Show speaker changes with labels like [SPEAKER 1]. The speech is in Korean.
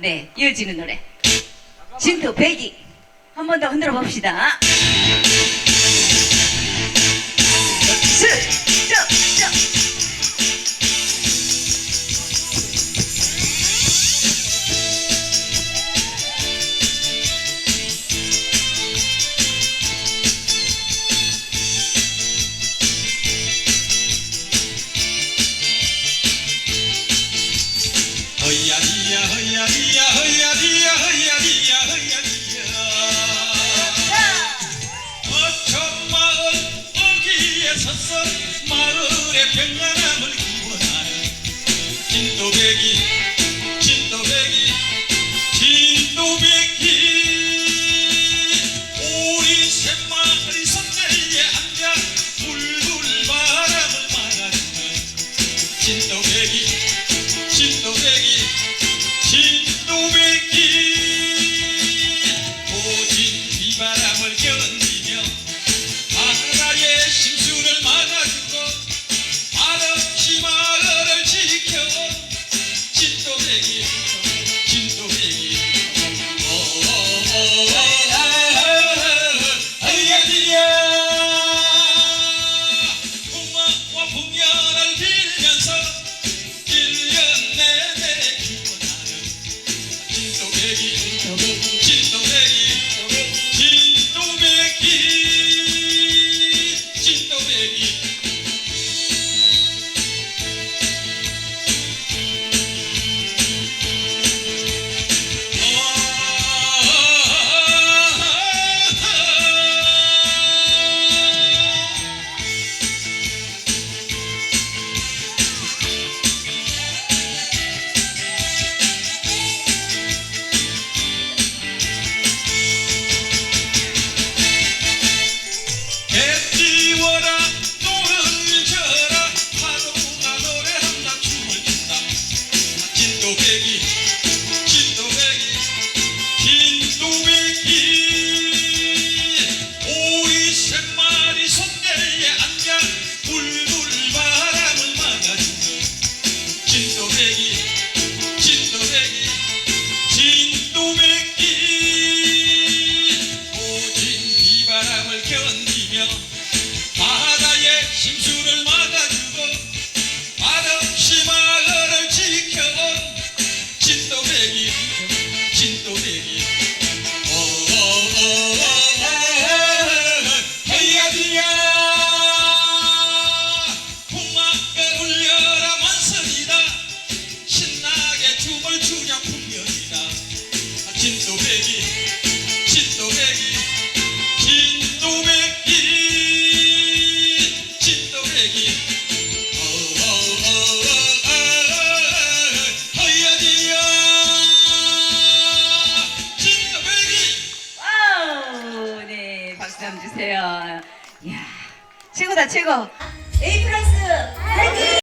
[SPEAKER 1] 네, 이어지는 노래. 진토 배기. 한 번 더 흔들어 봅시다.
[SPEAKER 2] 경안함을 구원하는 진또배기 진또배기 진또배기 우리 새마을 선제에 앉아 불불 바람을 막아주는 진또배기 진또배기
[SPEAKER 1] Thank you. 박수 좀 주세요. 이야, 최고다, 최고.
[SPEAKER 3] 에이 플러스.